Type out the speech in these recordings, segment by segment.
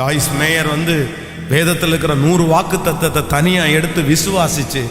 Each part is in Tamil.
ஜாய்ஸ் மேயர் வந்து வேதத்தில் இருக்கிற நூறு வாக்கு தத்தத்தை தனியாக எடுத்து விசுவாசிச்சு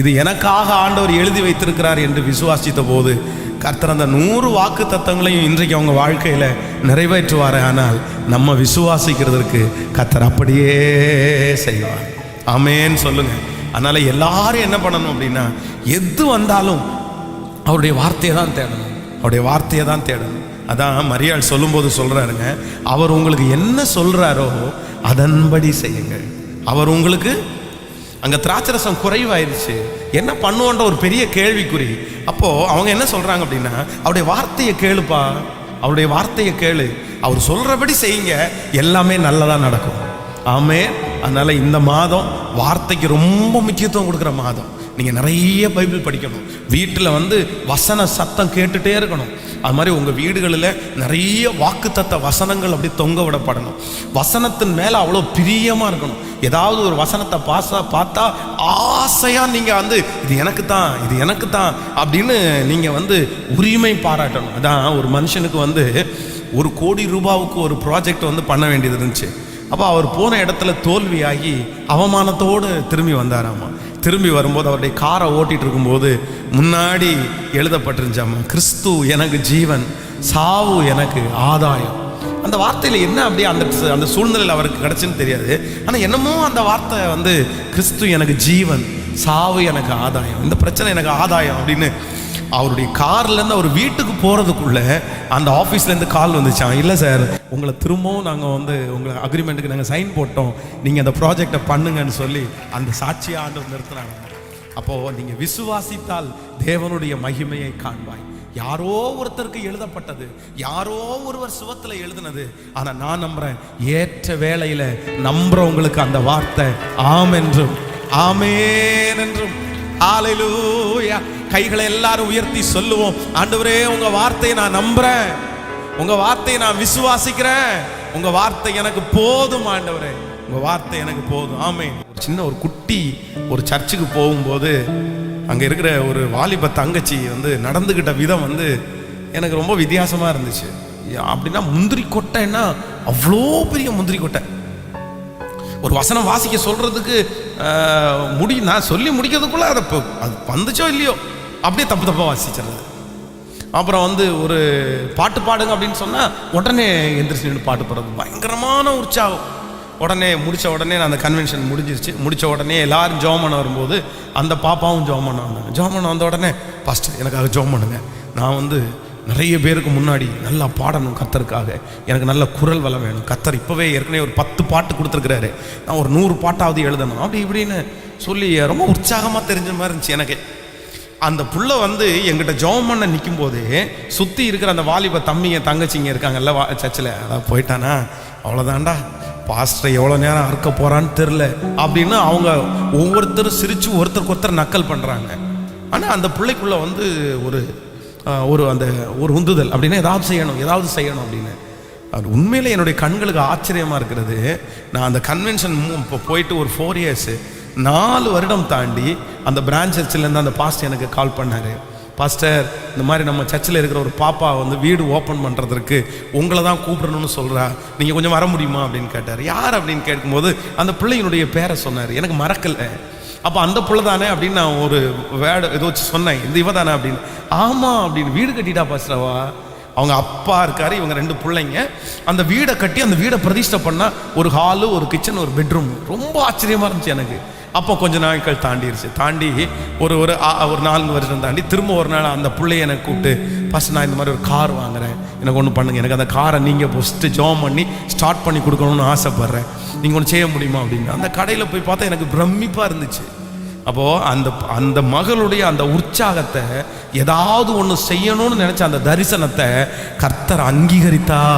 இது எனக்காக ஆண்டவர் எழுதி வைத்திருக்கிறார் என்று விசுவாசித்த போது கர்த்தர் அந்த நூறு வாக்கு தத்தங்களையும் இன்றைக்கு அவங்க வாழ்க்கையில் நிறைவேற்றுவார். ஆனால் நம்ம விசுவாசிக்கிறதற்கு கர்த்தர் அப்படியே செய்வார். ஆமேன்னு சொல்லுங்க. அதனால் எல்லாரும் என்ன பண்ணணும் அப்படின்னா எது வந்தாலும் அவருடைய வார்த்தையை தான் தேடணும். அவருடைய வார்த்தையை தான் தேடணும். அதான் மரியாள் சொல்லும்போது சொல்கிறாருங்க அவர் உங்களுக்கு என்ன சொல்கிறாரோ அதன்படி செய்யுங்கள். அவர் உங்களுக்கு அங்கே திராட்சரசம் குறைவாயிருச்சு. என்ன பண்ணுவோன்ற ஒரு பெரிய கேள்விக்குறி. அப்போது அவங்க என்ன சொல்கிறாங்க அப்படின்னா அவருடைய வார்த்தையை கேளுப்பா. அவருடைய வார்த்தையை கேளு. அவர் சொல்கிறபடி செய்யுங்க. எல்லாமே நல்லதாக நடக்கும். ஆமே அதனால் இந்த மாதம் வார்த்தைக்கு ரொம்ப முக்கியத்துவம் கொடுக்குற மாதம். நீங்கள் நிறைய பைபிள் படிக்கணும். வீட்டில் வந்து வசன சத்தம் கேட்டுகிட்டே இருக்கணும். அது மாதிரி உங்கள் வீடுகளில் நிறைய வாக்குத்தத்த வசனங்கள் அப்படி தொங்க விடப்படணும். வசனத்தின் மேலே அவ்வளோ பிரியமாக இருக்கணும். ஏதாவது ஒரு வசனத்தை பாசா பார்த்தா ஆசையாக நீங்கள் வந்து இது எனக்கு தான் இது எனக்கு தான் அப்படின்னு நீங்கள் வந்து உரிமை பாராட்டணும். அதான் ஒரு மனுஷனுக்கு வந்து ஒரு கோடி ரூபாவுக்கு ஒரு ப்ராஜெக்ட் வந்து பண்ண வேண்டியது இருந்துச்சு. அப்போ அவர் போன இடத்துல தோல்வியாகி அவமானத்தோடு திரும்பி வந்தாராமா. திரும்பி வரும்போது அவருடைய காரை ஓட்டிகிட்டு இருக்கும்போது முன்னாடி எழுதப்பட்டிருந்துச்சாமா கிறிஸ்து எனக்கு ஜீவன் சாவு எனக்கு ஆதாயம். அந்த வார்த்தையில் என்ன அப்படியே அந்த அந்த சூழ்நிலையில் அவருக்கு கிடச்சுன்னு தெரியாது. ஆனால் என்னமோ அந்த வார்த்தை வந்து கிறிஸ்து எனக்கு ஜீவன் சாவு எனக்கு ஆதாயம். இந்த பிரச்சனை எனக்கு ஆதாயம் அப்படின்னு அவருடைய கார்லேருந்து அவர் வீட்டுக்கு போகிறதுக்குள்ள அந்த ஆஃபீஸ்லேருந்து கால் வந்துச்சான் இல்லை சார் உங்களை திரும்பவும் நாங்கள் வந்து உங்களை அக்ரிமெண்ட்டுக்கு நாங்கள் சைன் போட்டோம். நீங்கள் அந்த ப்ராஜெக்டை பண்ணுங்கன்னு சொல்லி அந்த சாட்சியை ஆண்டு நிறுத்துறாங்க. அப்போது நீங்கள் விசுவாசித்தால் தேவனுடைய மகிமையை காண்பாய். யாரோ ஒருத்தருக்கு எழுதப்பட்டது யாரோ ஒருவர் சுவத்தில் எழுதினது. ஆனால் நான் நம்புறேன் ஏற்ற வேளையில நம்புகிறவங்களுக்கு அந்த வார்த்தை ஆம் என்றும் ஆமேன் என்றும் ஆலையிலூயா கைகளை எல்லாரும் உயர்த்தி சொல்லுவோம். ஆண்டவரே உங்க வார்த்தையை நான் நம்புறேன். உங்க வார்த்தையை நான் விசுவாசிக்கிறேன். உங்க வார்த்தை எனக்கு போதும் ஆண்டவரே. உங்க வார்த்தை எனக்கு போதும். ஆமே ஒரு சின்ன ஒரு குட்டி ஒரு சர்ச்சுக்கு போகும்போது அங்கே இருக்கிற ஒரு வாலிப தங்கச்சி வந்து நடந்துக்கிட்ட விதம் வந்து எனக்கு ரொம்ப வித்தியாசமாக இருந்துச்சு. அப்படின்னா முந்திரி கொட்டைன்னா அவ்வளோ பெரிய முந்திரி கொட்டை. ஒரு வசனம் வாசிக்க சொல்றதுக்கு முடி நான் சொல்லி முடிக்கிறதுக்குள்ள அதை இப்போ அது வந்துச்சோ இல்லையோ? அப்படியே தப்பு தப்பாக வாசிச்சிடுறது. அப்புறம் வந்து ஒரு பாட்டு பாடுங்க அப்படின்னு சொன்னால் உடனே எந்திரிச்சு நின்று பாட்டு பாடுறது பயங்கரமான உற்சாகம். உடனே முடித்த உடனே நான் அந்த கன்வென்ஷன் முடிஞ்சிருச்சு. முடித்த உடனே எல்லாரும் ஜோம் பண்ண வரும்போது அந்த பாப்பாவும் ஜோம் பண்ண வந்தாங்க. ஜோம் பண்ண வந்த உடனே ஃபஸ்ட்டு எனக்காக ஜோம் பண்ணுங்க. நான் வந்து நிறைய பேருக்கு முன்னாடி நல்லா பாடணும் கத்தருக்காக எனக்கு நல்ல குரல் வளம் வேணும். கத்தர் இப்போவே ஏற்கனவே ஒரு பத்து பாட்டு கொடுத்துருக்குறாரு. நான் ஒரு நூறு பாட்டாவது எழுதணும். அப்படி இப்படின்னு சொல்லி ரொம்ப உற்சாகமாக தெரிஞ்ச மாதிரி இருந்துச்சு எனக்கு. அந்த புள்ள வந்து எங்கிட்ட ஜெபம் பண்ண நிற்கும் போது சுற்றி இருக்கிற அந்த வாலிப தம்பிங்க தங்கச்சிங்க இருக்காங்கல்ல வா சர்ச்சில். அதான் போயிட்டானா? அவ்வளோதான்டா பாஸ்டர் எவ்வளோ நேரம் அறுக்க போகிறான்னு தெரில அப்படின்னு அவங்க ஒவ்வொருத்தரும் சிரித்து ஒருத்தருக்கு ஒருத்தர் நக்கல் பண்ணுறாங்க ஆனால் அந்த பிள்ளைக்குள்ள வந்து ஒரு ஒரு அந்த ஒரு உந்துதல். அப்படின்னா ஏதாவது செய்யணும் ஏதாவது செய்யணும் அப்படின்னு. அது உண்மையில் என்னுடைய கண்களுக்கு ஆச்சரியமாக இருக்கிறது. நான் அந்த கன்வென்ஷன் இப்போ போயிட்டு ஒரு ஃபோர் இயர்ஸு நாலு வருடம் தாண்டி அந்த பிரான்ச் சர்ச்சிலேருந்து அந்த பாஸ்டர் எனக்கு கால் பண்ணார். பாஸ்டர் இந்த மாதிரி நம்ம சர்ச்சில் இருக்கிற ஒரு பாப்பா வந்து வீடு ஓப்பன் பண்ணுறதுக்கு உங்களை தான் கூப்பிடணும்னு சொல்கிறா நீங்கள் கொஞ்சம் வர முடியுமா அப்படின்னு கேட்டார். யார் அப்படின்னு கேட்கும்போது அந்த பிள்ளையினுடைய பேரை சொன்னார். எனக்கு மறக்கலை. அப்போ அந்த பிள்ளை தானே அப்படின்னு நான் ஒரு வேர்டு ஏதோ வச்சு சொன்னேன். இந்த இவ தானே அப்படின்னு. ஆமாம் அப்படின்னு. வீடு கட்டிட்டா பாஸ்டரவா அவங்க அப்பா இருக்காரு இவங்க ரெண்டு பிள்ளைங்க. அந்த வீடை கட்டி அந்த வீடை பிரதிஷ்டை பண்ணால் ஒரு ஹாலு ஒரு கிச்சன் ஒரு பெட்ரூம் ரொம்ப ஆச்சரியமா இருந்துச்சு எனக்கு. அப்போ கொஞ்ச நாட்கள் தாண்டிருச்சு. தாண்டி ஒரு ஒரு ஆ- ஒரு நாலு வருஷம் தாண்டி திரும்ப ஒரு நாள் அந்த பிள்ளைய எனக்கு கூப்பிட்டு ஃபஸ்ட் நான் இந்த மாதிரி ஒரு கார் வாங்குறேன். எனக்கு ஒன்று பண்ணுங்க. எனக்கு அந்த காரை நீங்கள் ஃபஸ்ட்டு ஜோம் பண்ணி ஸ்டார்ட் பண்ணி கொடுக்கணும்னு ஆசைப்பட்றேன். நீங்கள் ஒன்று செய்ய முடியுமா? அப்படின்னு. அந்த கடையில் போய் பார்த்தா எனக்கு பிரமிப்பாக இருந்துச்சு. அப்போது அந்த அந்த மகளுடைய அந்த உற்சாகத்தை ஏதாவது ஒன்று செய்யணும்னு நினச்ச அந்த தரிசனத்தை கர்த்தர் அங்கீகரித்தா.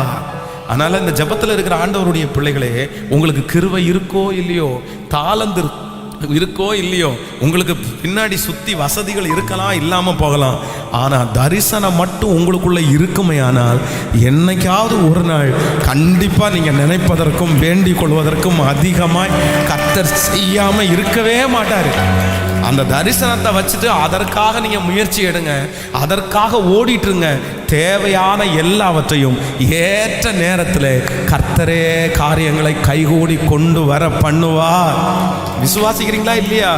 அதனால் இந்த ஜெபத்தில் இருக்கிற ஆண்டவருடைய பிள்ளைகளே உங்களுக்கு கிருவை இருக்கோ இல்லையோ தாளந்து இருக்கோ இல்லையோ உங்களுக்கு பின்னாடி சுற்றி வசதிகள் இருக்கலாம் இல்லாமல் போகலாம். ஆனால் தரிசனம் மட்டும் உங்களுக்குள்ளே இருக்குமே ஆனால் என்னைக்காவது ஒரு நாள் கண்டிப்பாக நீங்கள் நினைப்பதற்கும் வேண்டிக் கொள்வதற்கும் அதிகமாக கத்தர் செய்யாமல் இருக்கவே மாட்டார். அந்த தரிசனத்தை வச்சுட்டு அதற்காக நீங்கள் முயற்சி எடுங்க. அதற்காக ஓடிட்டுருங்க. தேவையான எல்லாவற்றையும் ஏற்ற நேரத்தில் கர்த்தரே காரியங்களை கைகூடி கொண்டு வர பண்ணுவார். விசுவாசிக்கிறீங்களா இல்லையா?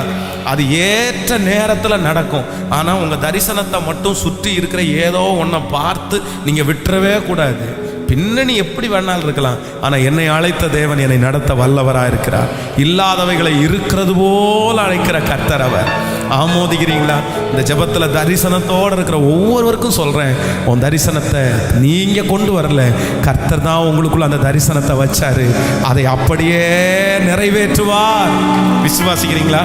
அது ஏற்ற நேரத்தில் நடக்கும். ஆனால் உங்கள் தரிசனத்தை மட்டும் சுற்றி இருக்கிற ஏதோ ஒன்றை பார்த்து நீங்கள் விட்டுறவே கூடாது. பின்னணி எப்படி வேணாலும் இருக்கலாம். ஆனால் என்னை அழைத்த தேவன் என்னை நடத்த வல்லவராக இருக்கிறார். இல்லாதவைகளை இருக்கிறது போல் அழைக்கிற கர்த்தர் அவர். ஆமோதிக்கிறீங்களா? இந்த ஜெபத்தில் தரிசனத்தோடு இருக்கிற ஒவ்வொருவருக்கும் சொல்கிறேன் உன் தரிசனத்தை நீங்கள் கொண்டு வரல. கர்த்தர் தான் உங்களுக்குள்ள அந்த தரிசனத்தை வச்சாரு. அதை அப்படியே நிறைவேற்றுவார். விசுவாசிக்கிறீங்களா?